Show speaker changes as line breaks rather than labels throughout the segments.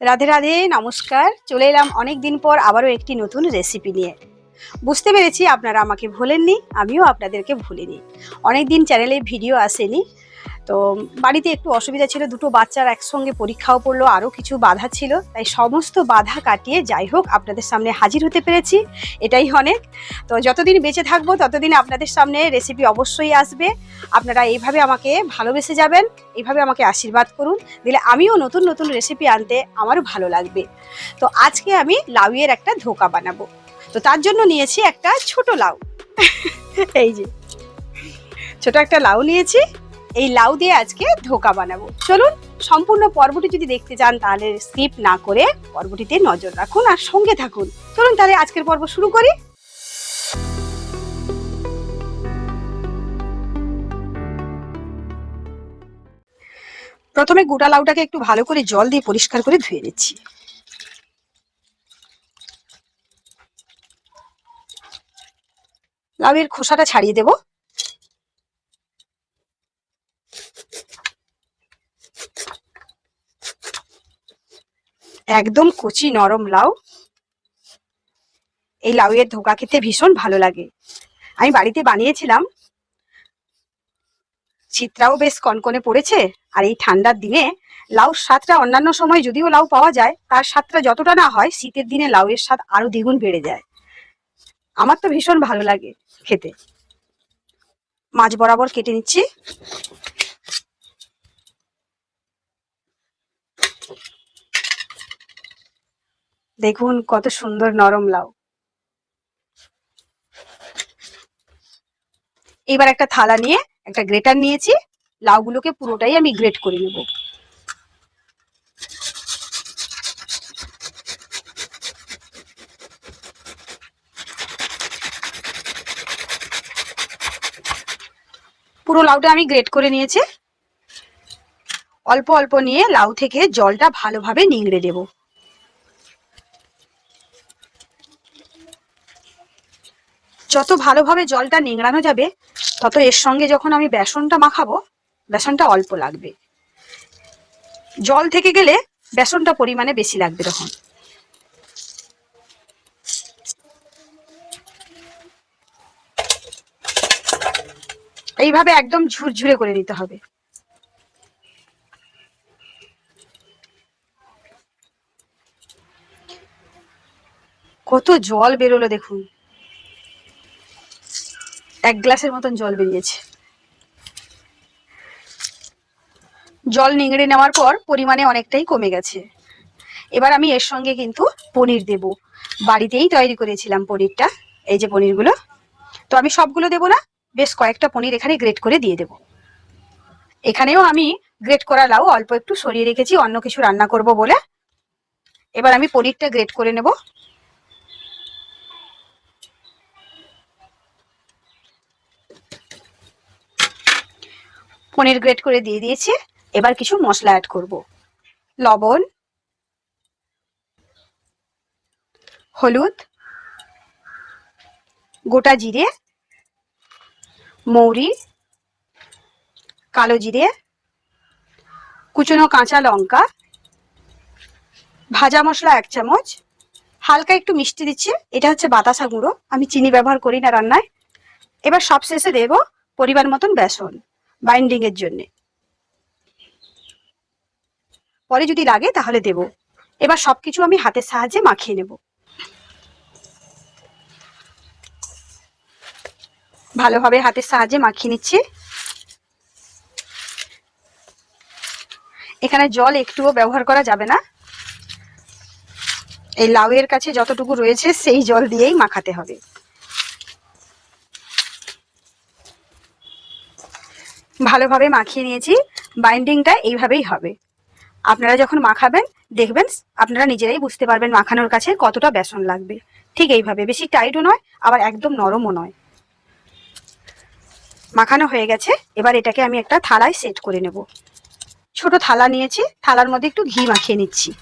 রাধে রাধে, নমস্কার। চলে এলাম অনেক দিন পর আবারও একটি নতুন রেসিপি নিয়ে। বুঝতে পেরেছি আপনারা আমাকে ভুলেননি, আমিও আপনাদেরকে ভুলিনি। অনেক দিন চ্যানেলে ভিডিও আসেনি তো বাড়িতে একটু অসুবিধা ছিল, দুটো বাচ্চার একসঙ্গে পরীক্ষাও পড়ল আরও কিছু বাধা ছিল। তাই সমস্ত বাধা কাটিয়ে যাই হোক, আপনাদের সামনে হাজির হতে পেরেছি। এটাই অনেক। তো যতদিন বেঁচে থাকব, ততদিন আপনাদের সামনে রেসিপি অবশ্যই আসবে। আপনারা এইভাবে আমাকে ভালোবেসে যাবেন, এইভাবে আমাকে আশীর্বাদ করুন। দিলে আমিও নতুন নতুন রেসিপি আনতে আমারও ভালো লাগবে। তো আজকে আমি লাউয়ের একটা ধোকা বানাবো। তো তার জন্য নিয়েছি একটা ছোট লাউ। এই যে। ছোট একটা লাউ নিয়েছি। এই লাউ দিয়ে আজকে ধোকা বানাবো। চলুন, সম্পূর্ণ পর্বটি যদি দেখতে চান, তাহলে স্কিপ না করে পর্বটিতে নজর রাখুন আর সঙ্গে থাকুন। চলুন তাহলে আজকের পর্ব শুরু করি। প্রথমে গোটা লাউটাকে একটু ভালো করে জল দিয়ে পরিষ্কার করে ধুয়ে নিচ্ছি। লাউয়ের খোসাটা ছাড়িয়ে দেব। একদম কচি নরম লাউ। এই লাউয়ের ধোকা খেতে ভীষণ ভালো লাগে। আমি বাড়িতে বানিয়েছিলাম। শীতটাও বেশ কনকনে পড়েছে। আর এই ঠান্ডার দিনে লাউ স্বাদটা অন্যান্য সময় যদিও লাউ পাওয়া যায়, তার স্বাদটা যতটা না হয়, শীতের দিনে লাউয়ের স্বাদ আরও দ্বিগুণ বেড়ে যায়। আমার তো ভীষণ ভালো লাগে খেতে। মাছ বরাবর কেটে নিচ্ছি। দেখুন কত সুন্দর নরম লাউ। এবার একটা থালা নিয়ে, একটা গ্রেটার নিয়েছি, লাউগুলোকে পুরোটাই আমি গ্রেট করে নেব। পুরো লাউটা আমি গ্রেট করে নিয়েছি। অল্প অল্প নিয়ে লাউ থেকে জলটা ভালোভাবে নিংড়ে দেব যত ভালোভাবে জলটা নিংড়ানো যাবে, তত এর সঙ্গে যখন আমি বেসনটা মাখাবো, বেসনটা অল্প লাগবে। জল থেকে গেলে বেসনটা পরিমাণে বেশি লাগবে তখন। এইভাবে একদম ঝুরঝুরে করে নিতে হবে। কত জল বেরোলো দেখুন। এক গ্লাসের মতন জল বেরিয়েছে। জল নিংড়ে নেওয়ার পর পরিমাণে অনেকটাই কমে গেছে। এবার আমি এর সঙ্গে কিন্তু পনির দেব। বাড়িতেই তৈরি করেছিলাম পনিরটা, এই যে পনিরগুলো। তো আমি সবগুলো দেব না, বেশ কয়েকটা পনির এখানে গ্রেট করে দিয়ে দেব। এখানেও আমি গ্রেট করা লাউ অল্প একটু সরিয়ে রেখেছি, অন্য কিছু রান্না করব বলে। এবার আমি পনিরটা গ্রেট করে নেব। পনির গ্রেট করে দিয়ে দিয়েছি। এবার কিছু মশলা অ্যাড করব। লবণ, হলুদ, গোটা জিরে, মৌরি, কালো জিরে, কুচনো কাঁচা লঙ্কা, ভাজা মশলা এক চামচ, হালকা একটু মিষ্টি দিচ্ছি। এটা হচ্ছে বাতাসা গুঁড়ো। আমি চিনি ব্যবহার করি না রান্নায়। এবার সব শেষে দেব পরিমাণ মতন বেসন। বাইন্ডিং এর জন্য। পরে যদি লাগে তাহলে দেব। এবার সবকিছু আমি হাতের সাহায্যে মাখিয়ে নেব। ভালোভাবে হাতের সাহায্যে মাখিয়ে নিচ্ছি। এখানে জল একটুও ব্যবহার করা যাবে না। এই লাউয়ের কাছে যতটুকু রয়েছে সেই জল দিয়েই মাখাতে হবে। ভালোভাবে মাখিয়ে নিয়েছি। বাইন্ডিংটা এইভাবেই হবে। আপনারা যখন মাখাবেন, দেখবেন আপনারা নিজেরাই বুঝতে পারবেন মাখানোর কাছে কতটা বেসন লাগবে। ঠিক এইভাবে, বেশি টাইটও নয়, আবার একদম নরমও নয়। মাখানো হয়ে গেছে, এবার এটাকে আমি একটা থালায় সেট করে নেব। ছোট থালা নিয়েছি, থালার মধ্যে একটু ঘি মাখিয়ে নিচ্ছি।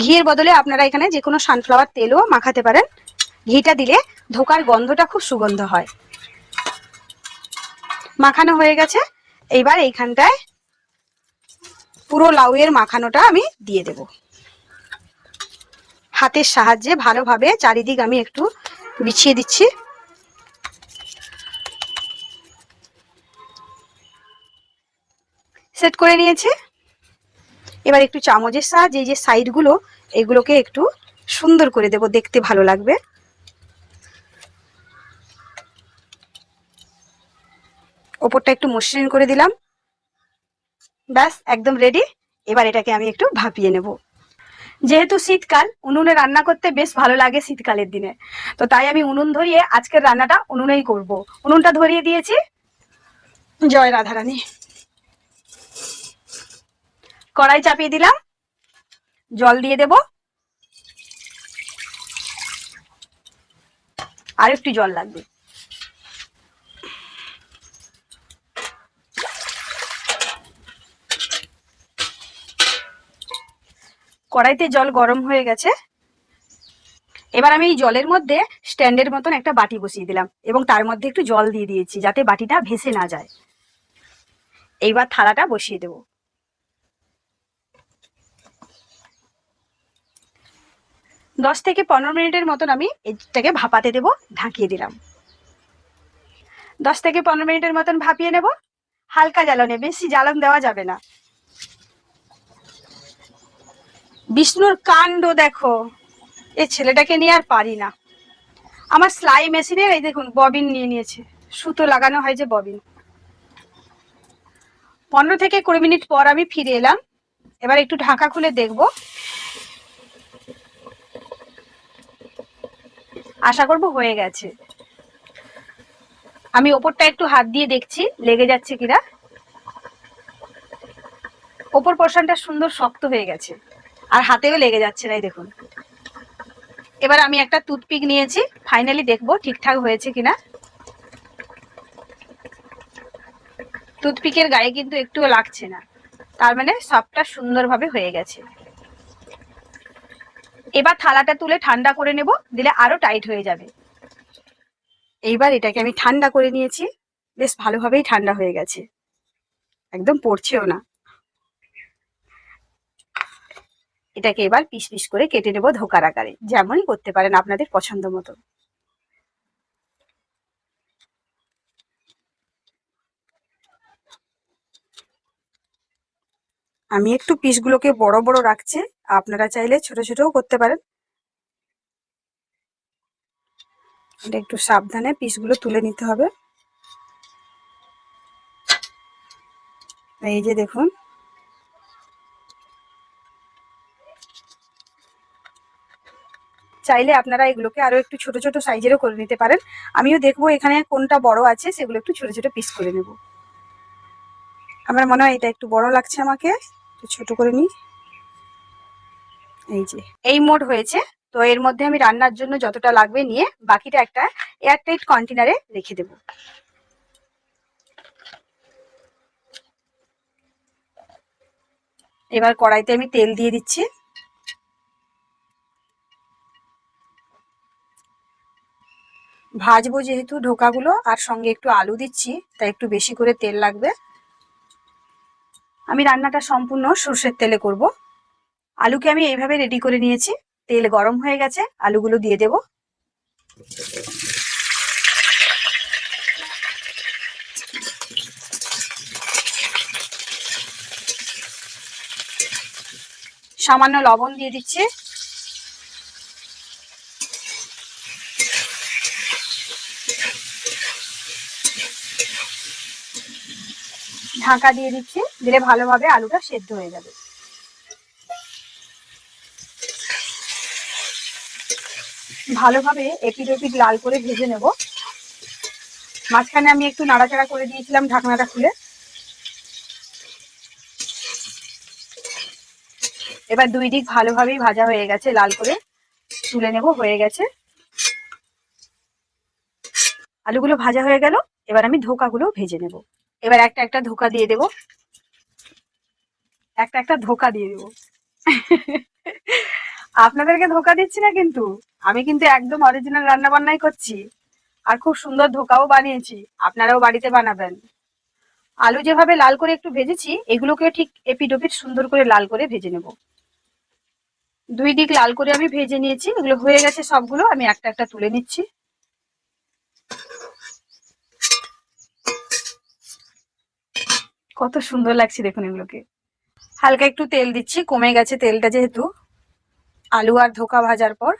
ঘিয়ের বদলে আপনারা এখানে যে কোনো সানফ্লাওয়ার তেলও মাখাতে পারেন। ঘিটা দিলে ধোকার গন্ধটা খুব সুগন্ধ হয়। মাখানো হয়ে গেছে। এইবার এইখানটায় পুরো লাউয়ের মাখানোটা আমি দিয়ে দেব। হাতের সাহায্যে ভালোভাবে চারিদিক আমি একটু বিছিয়ে দিচ্ছি। সেট করে নিয়েছি। এবার একটু চামচের সাহায্যে যে সাইডগুলো এগুলোকে একটু সুন্দর করে দেব, দেখতে ভালো লাগবে। ওপরটা একটু মসৃণ করে দিলাম। ব্যাস, একদম রেডি এবার এটাকে আমি একটু ভাপিয়ে নেব। যেহেতু শীতকাল, উনুনে রান্না করতে বেশ ভালো লাগে শীতকালের দিনে। তো তাই আমি উনুন ধরিয়ে আজকের রান্নাটা উনুনেই করব। উনুনটা ধরিয়ে দিয়েছি জয় রাধারানী। কড়াই চাপিয়ে দিলাম। জল দিয়ে দেব। আর একটু জল লাগবে। কড়াইতে জল গরম হয়ে গেছে। এবার আমি এই জলের মধ্যে স্ট্যান্ডের মতন একটা বাটি বসিয়ে দিলাম এবং তার মধ্যে একটু জল দিয়ে দিয়েছি যাতে বাটিটা ভেসে না যায়। এইবার থালাটা বসিয়ে দেব। দশ থেকে পনেরো মিনিটের মতন আমি এটাকে ভাপাতে দেব, ঢাকিয়ে দিলাম। দশ থেকে পনেরো মিনিটের মতন ভাপিয়ে নেব। হালকা জ্বালনে, বেশি জ্বালন দেওয়া যাবে না। বিষ্ণুর কাণ্ড দেখো। এই ছেলেটাকে নিয়ে আর পারি না। আমার সেলাই মেশিনের এই দেখুন, ববিন নিয়ে নিয়েছে। সুতো লাগানো হয় যে ববিন। পনেরো থেকে কুড়ি মিনিট পর আমি ফিরে এলাম। এবার একটু ঢাকা খুলে দেখব। আশা করব হয়ে গেছে। আমি ওপরটা একটু হাত দিয়ে দেখছি, লেগে যাচ্ছে কিনা। ওপর পোর্শনটা সুন্দর শক্ত হয়ে গেছে। আর হাতেও লেগে যাচ্ছে না দেখুন। এবার আমি একটা টুথপিক নিয়েছি ফাইনালি দেখব ঠিকঠাক হয়েছে কিনা। টুথপিকের গায়ে কিন্তু একটুও লাগছে না, তার মানে সবটা সুন্দরভাবে হয়ে গেছে। এবার থালাটা তুলে ঠান্ডা করে নেব, দিলে আরও টাইট হয়ে যাবে। এইবার এটাকে আমি ঠান্ডা করে নিয়েছি, বেশ ভালোভাবেই ঠান্ডা হয়ে গেছে। একদম পড়ছেও না। এটাকে এবার পিস পিস করে কেটে নেব ধোকার আকারে, যেমনই করতে পারেন আপনাদের পছন্দ মতো। আমি একটু পিসগুলোকে বড় বড় রাখছি, আপনারা চাইলে ছোট ছোটও করতে পারেন। এটা একটু সাবধানে পিসগুলো তুলে নিতে হবে। এই যে দেখুন চাইলে আপনারা এগুলোকে আরও একটু ছোট ছোট সাইজেরও করে নিতে পারেন। আমিও দেখব এখানে কোনটা বড় আছে, সেগুলো একটু ছোট ছোট পিস করে নেব। আমার মনে হয় এটা একটু বড় লাগছে আমাকে ছোট করে নিই। এই যে, এই মোড হয়েছে। তো এর মধ্যে আমি রান্নার জন্য যতটা লাগবে নিয়ে বাকিটা একটা এয়ারটাইট কন্টেনারে রেখে দেব। এবার কড়াইতে আমি তেল দিয়ে দিচ্ছি। ভাজবো যেহেতু ঢোকাগুলো, আর সঙ্গে একটু আলু দিচ্ছি, তাই একটু বেশি করে তেল লাগবে। আমি রান্নাটা সম্পূর্ণ সর্ষের তেলে করব। আলুকে আমি এইভাবে রেডি করে নিয়েছি। তেল গরম হয়ে গেছে, আলুগুলো দিয়ে দেব। সামান্য লবণ দিয়ে দিচ্ছি। ঢাকা দিয়ে দিচ্ছি, দিলে ভালোভাবে আলুটা সেদ্ধ হয়ে যাবে। ভালোভাবে এপিট ওপিট লাল করে ভেজে নেব। মাঝখানে আমি একটু নাড়াচাড়া করে দিয়েছিলাম ঢাকনাটা খুলে। এবার দুই দিক ভালোভাবেই ভাজা হয়ে গেছে, লাল করে তুলে নেব, হয়ে গেছে। আলুগুলো ভাজা হয়ে গেল, এবার আমি ধোকাগুলো ভেজে নেব। এবার একটা একটা ধোকা দিয়ে দেব। একটা একটা ধোকা দিয়ে দেব। আপনাদেরকে ধোকা দিচ্ছি না কিন্তু? আমি কিন্তু একদম অরিজিনাল রান্না বান্নাই করছি। আর খুব সুন্দর ধোকাও বানিয়েছি। আপনারাও বাড়িতে বানাবেন। আলু যেভাবে লাল করে একটু ভেজেছি, এগুলোকে ঠিক এপিডোপিট সুন্দর করে লাল করে ভেজে নেব। দুই দিক লাল করে আমি ভেজে নিয়েছি। এগুলো হয়ে গেছে সবগুলো। আমি একটা একটা তুলে নিচ্ছি। কত সুন্দর লাগছে দেখুন এগুলোকে। হালকা একটু তেল দিচ্ছি, কমে গেছে তেলটা যেহেতু। আলু আর ধোকা ভাজার পর।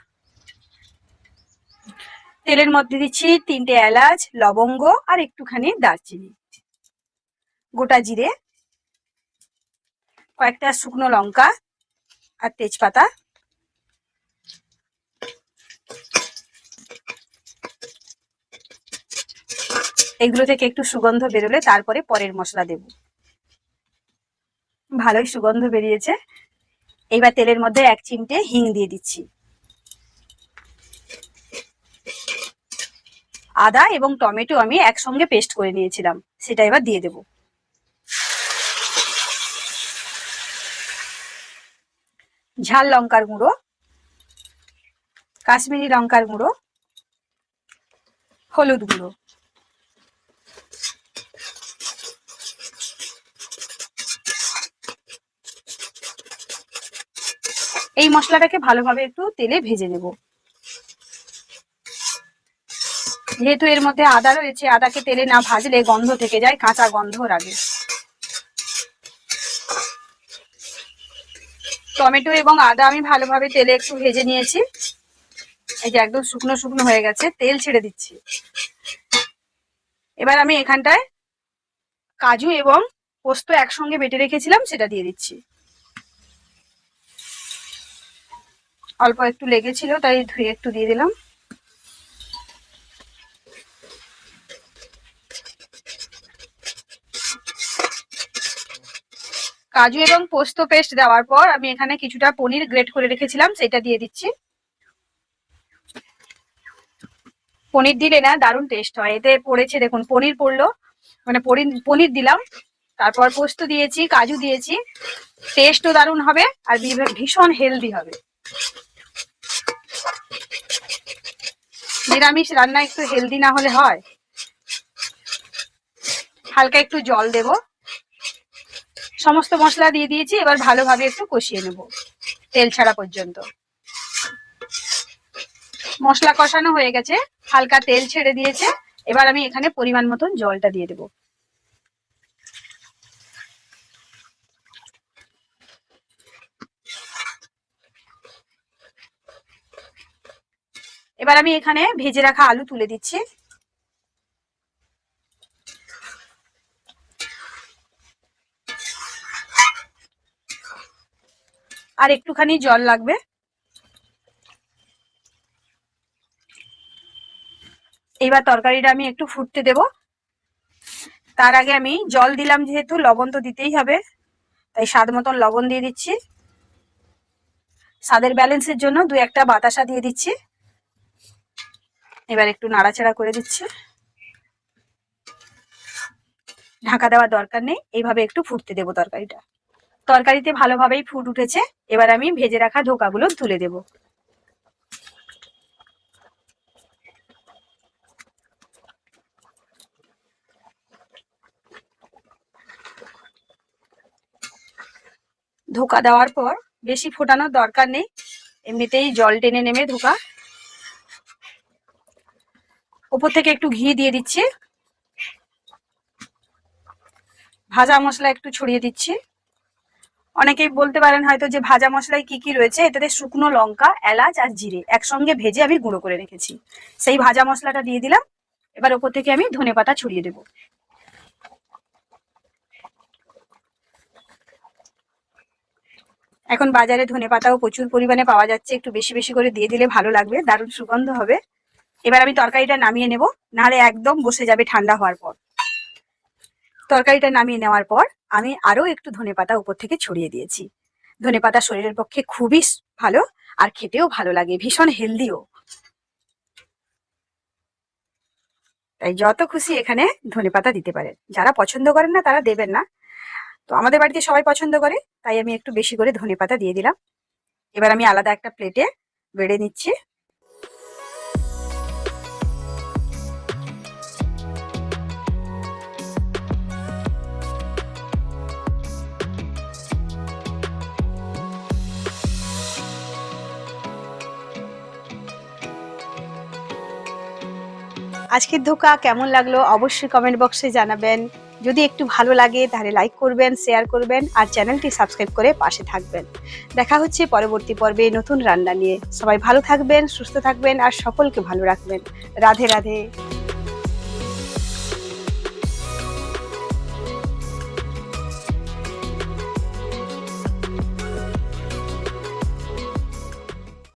তেলের মধ্যে দিচ্ছি তিনটে এলাচ, লবঙ্গ আর একটুখানি দারচিনি। গোটা জিরে, কয়েকটা শুকনো লঙ্কা আর তেজপাতা। এগুলো থেকে একটু সুগন্ধ বেরোলে তারপরে পরের মশলা দেব। ভালোই সুগন্ধ বেরিয়েছে। এইবার তেলের মধ্যে এক চিমটে হিং দিয়ে দিচ্ছি। আদা এবং টমেটো আমি একসঙ্গে পেস্ট করে নিয়েছিলাম, সেটা এবার দিয়ে দেব। ঝাল লঙ্কার গুঁড়ো, কাশ্মীরি লঙ্কার গুঁড়ো, হলুদ গুঁড়ো। এই মশলাটাকে ভালোভাবে একটু তেলে ভেজে নেব। যেহেতু এর মধ্যে আদা রয়েছে, আদাকে তেলে না ভাজলে গন্ধ থেকে যায়, কাঁচা গন্ধ লাগে। টমেটো এবং আদা আমি ভালোভাবে তেলে একটু ভেজে নিয়েছি। এই যে একদম শুকনো শুকনো হয়ে গেছে, তেল ছেড়ে দিচ্ছি। এবার আমি এখানটায় কাজু এবং পোস্ত একসঙ্গে বেটে রেখেছিলাম, সেটা দিয়ে দিচ্ছি। অল্প একটু লেগেছিল, তাই ধুয়ে একটু দিয়ে দিলাম। কাজু এবং পোস্ত পেস্ট দেওয়ার পর আমি এখানে কিছুটা পনির গ্রেট করে রেখেছিলাম, সেটা দিয়ে দিচ্ছি। পনির দিলে না দারুণ টেস্ট হয়। এতে পড়েছে দেখুন, পনির পড়ল মানে পনির দিলাম। তারপর পোস্ত দিয়েছি, কাজু দিয়েছি। টেস্টও দারুণ হবে, আর ভীষণ হেলদি হবে। নিরামিষ রান্না একটু হেলদি না হলে হয়। হালকা একটু জল দেব। সমস্ত মশলা দিয়ে দিয়েছি, এবার ভালোভাবে একটু কষিয়ে নেব, তেল ছাড়া পর্যন্ত। মশলা কষানো হয়ে গেছে, হালকা তেল ছেড়ে দিয়েছে, এবার আমি এখানে পরিমাণ মতন জলটা দিয়ে দেব। এবার আমি এখানে ভেজে রাখা আলু তুলে দিচ্ছি। আর একটুখানি জল লাগবে। এইবার তরকারিটা আমি একটু ফুটতে দেব। তার আগে আমি জল দিলাম যেহেতু, লবণ তো দিতেই হবে। তাই স্বাদ মতন লবণ দিয়ে দিচ্ছি। স্বাদের ব্যালেন্সের জন্য দু একটা বাতাসা দিয়ে দিচ্ছি। এবার একটু নাড়াচাড়া করে দিচ্ছি। ঢাকা দেওয়ার দরকার নেই এইভাবে একটু ফুটতে দেবো তরকারিটা। তরকারিতে ভালোভাবেই ফুট উঠেছে, এবার আমি ভেজে রাখা ধোকাগুলো তুলে দেব। ধোকা দেওয়ার পর বেশি ফোটানোর দরকার নেই, এমনিতেই জল টেনে নেমে ধোকা। ওপর থেকে একটু ঘি দিয়ে দিচ্ছি। ভাজা মশলা একটু ছড়িয়ে দিচ্ছি। অনেকেই বলতে পারেন হয়তো যে ভাজা মশলায় কি কি রয়েছে? এটাতে শুকনো লঙ্কা, এলাচ আর জিরে একসঙ্গে ভেজে আমি গুঁড়ো করে রেখেছি। সেই ভাজা মশলাটা দিয়ে দিলাম। এবার ওপর থেকে আমি ধনে পাতা ছড়িয়ে দেব। এখন বাজারে ধনে পাতাও প্রচুর পরিমাণে পাওয়া যাচ্ছে। একটু বেশি বেশি করে দিয়ে দিলে ভালো লাগবে। দারুণ সুগন্ধ হবে। এবার আমি তরকারিটা নামিয়ে নেব, নাহলে একদম বসে যাবে ঠান্ডা হওয়ার পর। তরকারিটা নামিয়ে নেওয়ার পর আমি আরও একটু ধনে পাতা উপর থেকে ছড়িয়ে দিয়েছি। ধনে পাতা শরীরের পক্ষে খুবই ভালো আর খেতেও ভালো লাগে, ভীষণ হেলদিও। তাই যত খুশি এখানে ধনে পাতা দিতে পারেন। যারা পছন্দ করেন না তারা দেবেন না। তো আমাদের বাড়িতে সবাই পছন্দ করে, তাই আমি একটু বেশি করে ধনে পাতা দিয়ে দিলাম। এবার আমি আলাদা একটা প্লেটে বেড়ে নিচ্ছি। আজকের ধোকা কেমন লাগল অবশ্যই কমেন্ট বক্সে জানাবেন। যদি একটু ভালো লাগে তাহলে লাইক করবেন শেয়ার করবেন আর চ্যানেলটি সাবস্ক্রাইব করে পাশে থাকবেন। দেখা হচ্ছে পরবর্তী পর্বে নতুন রান্না নিয়ে। সবাই ভালো থাকবেন, সুস্থ থাকবেন আর সকলকে ভালো রাখবেন। রাধে রাধে।